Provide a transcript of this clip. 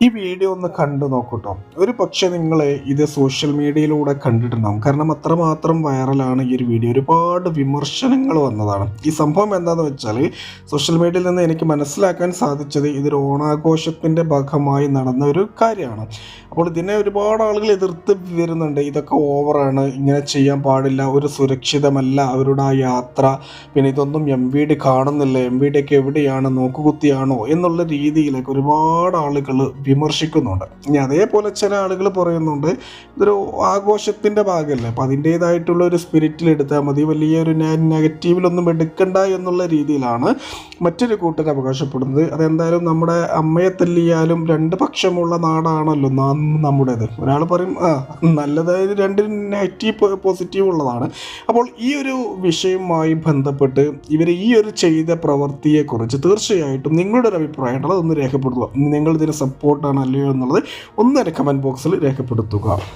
ഈ വീഡിയോ ഒന്ന് കണ്ടു നോക്കൂട്ടോ. ഒരു പക്ഷെ നിങ്ങൾ ഇത് സോഷ്യൽ മീഡിയയിലൂടെ കണ്ടിട്ടുണ്ടാവും. കാരണം അത്രമാത്രം വൈറലാണ് ഈ ഒരു വീഡിയോ ഒരുപാട് വിമർശനങ്ങൾ വന്നതാണ്. ഈ സംഭവം എന്താണെന്ന് വെച്ചാൽ സോഷ്യൽ മീഡിയയിൽ നിന്ന് എനിക്ക് മനസ്സിലാക്കാൻ സാധിച്ചത് ഇതൊരു ഓണാഘോഷത്തിന്റെ ഭാഗമായി നടന്ന ഒരു കാര്യമാണ്. അപ്പോൾ ഇതിനെ ഒരുപാട് ആളുകൾ എതിർത്ത് വരുന്നുണ്ട്. ഇതൊക്കെ ഓവറാണ് ഇങ്ങനെ ചെയ്യാൻ പാടില്ല. ഒരു സുരക്ഷിതമല്ല അവരുടെ ആ യാത്ര. പിന്നെ ഇതൊന്നും എം വി ഡി കാണുന്നില്ല. എം വി ഡി ഒക്കെ എവിടെയാണ്? നോക്കുകുത്തിയാണോ? എന്നുള്ള രീതിയിലൊക്കെ ഒരുപാട് ആളുകൾ വിമർശിക്കുന്നുണ്ട്. ഇനി അതേപോലെ ചില ആളുകൾ പറയുന്നുണ്ട് ഇതൊരു ആഘോഷത്തിന്റെ ഭാഗമല്ലേ? അപ്പോൾ അതിന്റേതായിട്ടുള്ള ഒരു സ്പിരിറ്റിൽ എടുത്താൽ മതി വലിയൊരു നെഗറ്റീവിലൊന്നും എടുക്കണ്ട എന്നുള്ള രീതിയിലാണ് മറ്റൊരു കൂട്ടർ അവകാശപ്പെടുന്നത്. അതെന്തായാലും നമ്മുടെ അമ്മയെ തല്ലിയാലും രണ്ട് പക്ഷമുള്ള നാടാണല്ലോ നമ്മുടേത്. ഒരാൾ പറയും ആ നല്ലതായത് രണ്ട് നെഗറ്റീവ് പോസിറ്റീവ് ഉള്ളതാണ്. അപ്പോൾ ഈ ഒരു വിഷയവുമായി ബന്ധപ്പെട്ട് ഇവർ ഈ ഒരു ചെയ്ത പ്രവൃത്തിയെക്കുറിച്ച് തീർച്ചയായിട്ടും നിങ്ങളുടെ ഒരു അഭിപ്രായം അതൊന്ന് രേഖപ്പെടുത്തുക. നിങ്ങൾ ഇതിന് സപ്പോർട്ടാണ് അല്ലയോ എന്നുള്ളത് ഒന്ന് കമന്റ് ബോക്സിൽ രേഖപ്പെടുത്തുക.